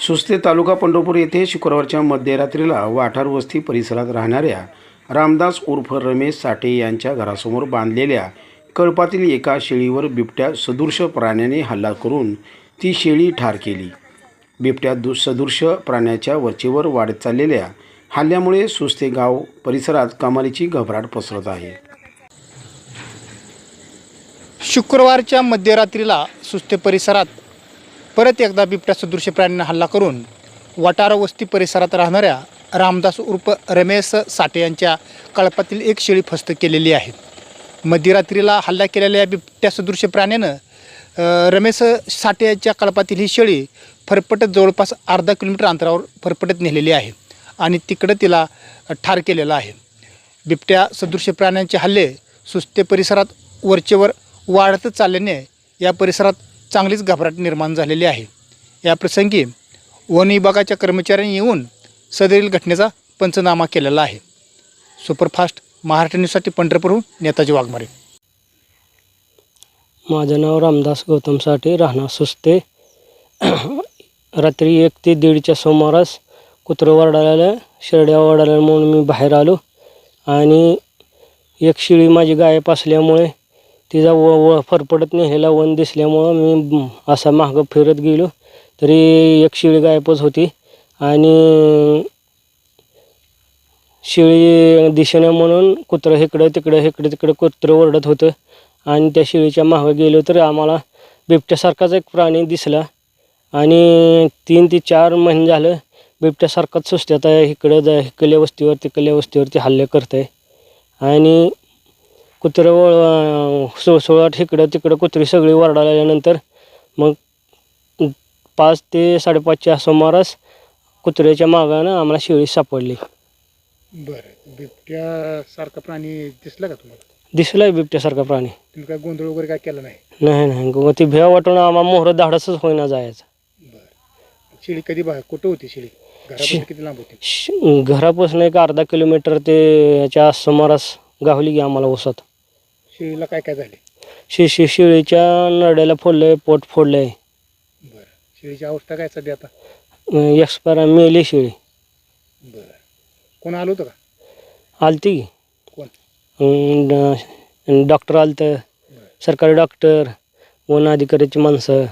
सुस्ते तालुका पंढरपूर येथे शुक्रवारच्या मध्यरात्रीला वाठार वस्ती परिसरात राहणाऱ्या रामदास उर्फ रमेश साठे यांच्या घरासमोर बांधलेल्या कळपातील एका शेळीवर बिबट्या सदृश प्राण्याने हल्ला करून ती शेळी ठार केली. बिबट्या दु सदृश प्राण्याच्या वरचेवर वाढत चाललेल्या हल्ल्यामुळे सुस्ते गाव परिसरात कमालीची घबराट पसरत आहे. शुक्रवारच्या मध्यरात्रीला सुस्ते परिसरात परत एकदा बिबट्या सदृश्य प्राण्यांना हल्ला करून वटारा वस्ती परिसरात राहणाऱ्या रामदास उर्फ रमेश साठे यांच्या कळपातील एक शेळी फस्त केलेली आहे. मध्यरात्रीला हल्ला केलेल्या या बिबट्या सदृश्य प्राण्यानं रमेश साठे यांच्या कळपातील ही शेळी फरफटत जवळपास अर्धा किलोमीटर अंतरावर फरफटत नेलेली आहे आणि तिकडं तिला ठार केलेलं आहे. बिबट्या सदृश्य प्राण्यांचे हल्ले सुस्ते परिसरात वरचेवर वाढतच चालल्याने या परिसरात चांगलीच घबराट निर्माण झालेली आहे. या प्रसंगी वन विभागाच्या कर्मचाऱ्यांनी येऊन सदरील घटनेचा पंचनामा केलेला आहे. सुपरफास्ट महाराष्ट्र न्यूजसाठी पंढरपूरहून नेताजी वाघमारे. माझं नाव रामदास गौतमसाठी राहणार सुस्ते. रात्री एक ते दीडच्या सुमारास कुत्रं वरडायला शेरड्या वरडायला म्हणून मी बाहेर आलो. आणि एक शिळी माझी गायब असल्यामुळे तिचा व व फरफडत नेलेला वन दिसल्यामुळं मी असा मागं फिरत गेलो. तरी एक शिळी गायबच होती. आणि शिळी दिशेने म्हणून कुत्रं इकडं तिकडं इकडं तिकडं कुत्रं ओरडत होतं. आणि त्या शिळीच्या मागं गेलो तर आम्हाला बिबट्यासारखाच एक प्राणी दिसला. आणि तीन ते चार महिने झालं बिबट्यासारखाच सुस्त्यात आहे. इकडं जा इकडल्या वस्तीवर तिकडल्या वस्तीवरती हल्ले करत आहे आणि कुत्रं वळ सुळसुळाट इकडं तिकडं कुत्री सगळी वरडाल्यानंतर मग पाच ते साडेपाचच्या सुमारास कुत्र्याच्या मागानं आम्हाला शेळी सापडली. बरं. बिबट्यासारखा प्राणी दिसला का तुम्हाला? दिसलाय बिबट्यासारखा प्राणी. तुम्ही काय गोंधळ वगैरे काय केला नाही? नाही नाही. गो ती भ्या वाटून आम्हाला मोहरं धाडसच होईना जायचं. बरं. शेळी कधी बाहेर कुठं होती शेळी? घरापासून किती लांब होती? श- घरापासून एक अर्धा किलोमीटर ते याच्या सुमारास गावली की आम्हाला ओसात. शेळीला काय काय झाले? शे शे शेळीच्या नरड्याला फोडलंय पोट फोडलंय. बरं. शेळीची अवस्था काय सध्या आता? एक्सपायर मेली शेळी. बरं. कोण आलं होतं का? आलती कोण? की डॉक्टर आलतं. सरकारी डॉक्टर वन अधिकाऱ्याची माणसं.